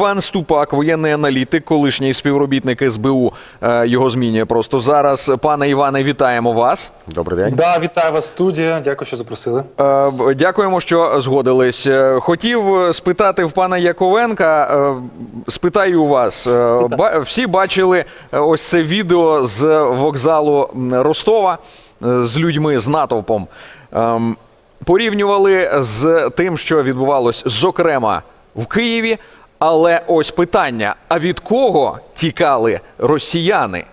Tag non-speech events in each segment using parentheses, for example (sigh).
Іван Ступак, воєнний аналітик, колишній співробітник СБУ. е, Його змінює просто зараз. Пане Іване, вітаємо вас. Добрий день. Да, вітаю вас, студія. Дякую, що запросили. Е, Дякуємо, що згодились. Е, Хотів спитати в пана Яковенка. Спитаю у вас. ба- Всі бачили ось це відео з вокзалу Ростова з людьми, з натовпом. Ем, Порівнювали з тим, що відбувалось, зокрема, в Києві. Але ось питання: а від кого тікали росіяни?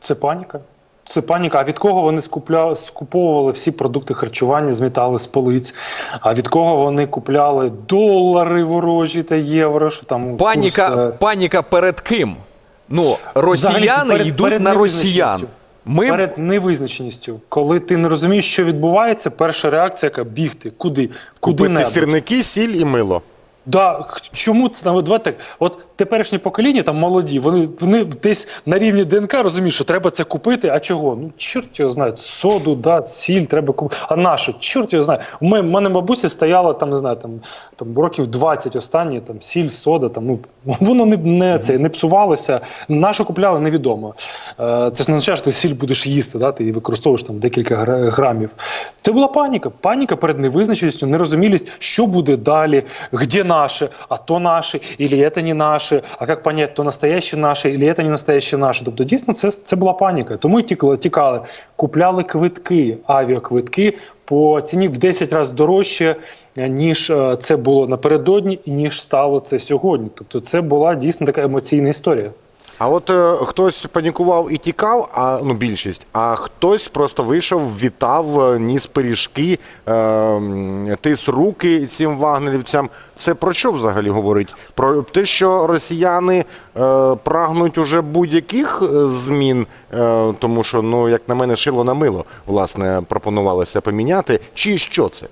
Це паніка. Це паніка. А від кого вони скупля... скуповували всі продукти харчування, змітали з полиць? А від кого вони купляли долари ворожі та євро? Що там Паніка, курс, е, паніка перед ким? Ну, росіяни Взагалі, перед- йдуть перед на росіян. Ми перед невизначеністю. Коли ти не розумієш, що відбувається, перша реакція яка бігти. Куди? Куди Купити сірники, сіль і мило. Да, чому це там? Давайте так. От теперішнє покоління, там молоді, вони вони десь на рівні ДНК розуміють, що треба це купити. А чого? Ну чорт його знає, соду, да, сіль треба купити. А нашу? Чорт його знає. У мене, мене бабуся стояла там, не знаю, там, там років 20 останні, там сіль, сода, там ну (laughs) воно не, не це не псувалося. Нашу купляли невідомо. Е, це ж не означає, що ти сіль будеш їсти, да, ти її використовуєш там декілька грамів. Це була паніка. Паніка перед невизначеністю, нерозумілість, що буде далі, де наше, а то наши, или это не наше, а як понять, то настояще наше, или це не настояще наше. Тобто, дійсно, це, це була паніка. Тому тікали, тікали, купляли квитки, авіаквитки по ціні в 10 разів дорожче, е, ніж е, це було напередодні, і ніж стало це сьогодні. Тобто, це була дійсно така емоційна історія. А от е, хтось панікував і тікав, а ну більшість, а хтось просто вийшов, вітав, е, ніс пиріжки, е, тис руки цим вагнерівцям. Це про що взагалі говорить? Про те, що росіяни е, прагнуть уже будь-яких е, змін, е, тому що, ну як на мене, шило на мило власне пропонувалося поміняти. Чи що це?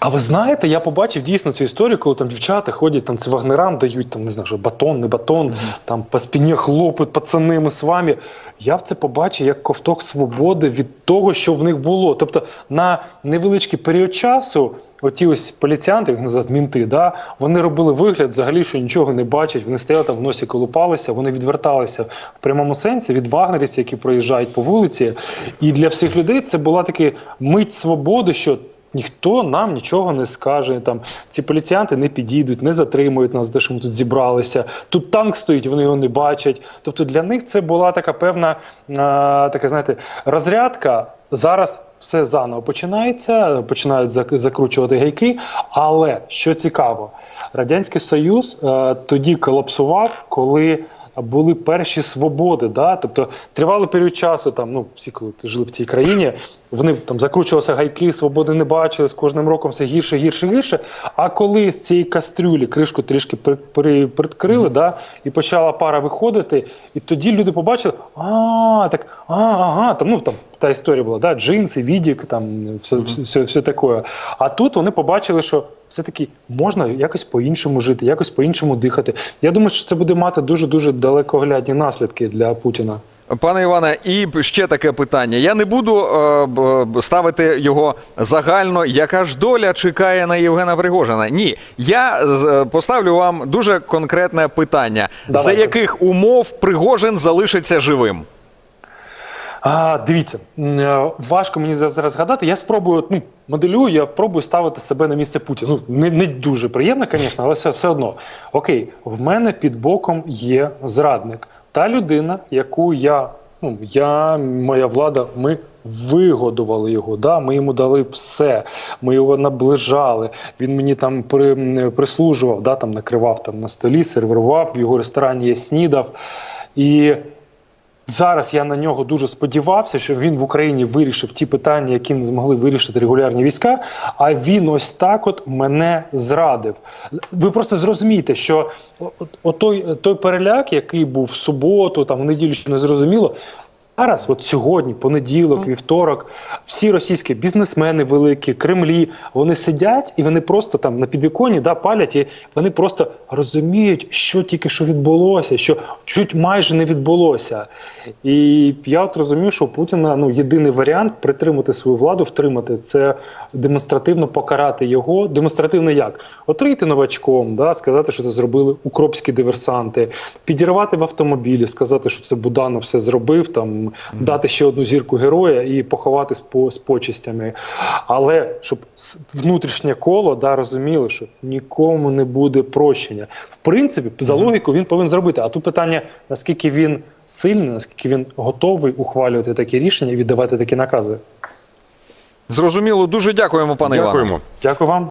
А ви знаєте, я побачив дійсно цю історію, коли там дівчата ходять, там це вагнерам дають там не знаю, що батон, не батон, там по спині хлопають пацани, ми з вами. Я в це побачив як ковток свободи від того, що в них було. Тобто на невеличкий період часу, оті ось поліціянти, як називають мінти, да, вони робили вигляд взагалі, що нічого не бачать. Вони стояли там в носі колупалися, вони відверталися в прямому сенсі від вагнерівців, які проїжджають по вулиці. І для всіх людей це була така мить свободи, що. Ніхто нам нічого не скаже. Там ці поліціянти не підійдуть, не затримують нас, де що ми тут зібралися. Тут танк стоїть, вони його не бачать. Тобто для них це була така певна а, така, знаєте, розрядка. Зараз все заново починається, починають зак- закручувати гайки. Але що цікаво, радянський союз е, тоді колапсував, коли. Були перші свободи, да? тобто тривалий період часу, там ну всі, коли жили в цій країні, вони там закручувалися гайки, свободи не бачили, з кожним роком все гірше, гірше, гірше. А коли з цієї кастрюлі кришку трішки при, при, прикрили, да, і почала пара виходити, і тоді люди побачили, а так, а, ага, там ну там та історія була, да, джинси, відік, там все, все, все, все таке. А тут вони побачили, що все-таки можна якось по-іншому жити, якось по-іншому дихати. Я думаю, що це буде мати дуже дуже далекоглядні наслідки для Путіна. Пане Іване, і ще таке питання. Я не буду е, ставити його загально. Яка ж доля чекає на Євгена Пригожина? Ні, я е, поставлю вам дуже конкретне питання: за яких умов Пригожин залишиться живим? А, дивіться, е, важко мені зараз згадати. Я спробую ну, моделюю, я пробую ставити себе на місце Путіна. Ну, не, не дуже приємно, звісно, але все, все одно. Окей, в мене під боком є зрадник. Та людина, яку я, ну, я, моя влада, ми вигодували його. Да? Ми йому дали все, ми його наближали. Він мені там при, прислужував, да? там, накривав там, на столі, сервірував, в його ресторані я снідав. І Зараз я на нього дуже сподівався, що він в Україні вирішив ті питання, які не змогли вирішити регулярні війська. А він ось так от мене зрадив. Ви просто зрозумієте, що той, той переляк, який був в суботу, там в неділю ще не зрозуміло. Зараз, от сьогодні, понеділок, вівторок, всі російські бізнесмени великі, Кремлі, вони сидять і вони просто там на підвіконні да, палять, і вони просто розуміють, що тільки що відбулося, що чуть майже не відбулося. І я от розумію, що у Путіна ну, єдиний варіант притримати свою владу, втримати це демонстративно покарати його. Демонстративно як? Отрити новачком, да, сказати, що це зробили укропські диверсанти, підірвати в автомобілі, сказати, що це Буданов все зробив, там дати ще одну зірку героя і поховати з, по, з почистями. Але щоб внутрішнє коло да, розуміло, що нікому не буде прощення. В принципі, за логіку він повинен зробити. А тут питання, наскільки він сильний, наскільки він готовий ухвалювати такі рішення і віддавати такі накази. Зрозуміло, дуже дякуємо, пане Іване. Дякуємо. Дякую вам.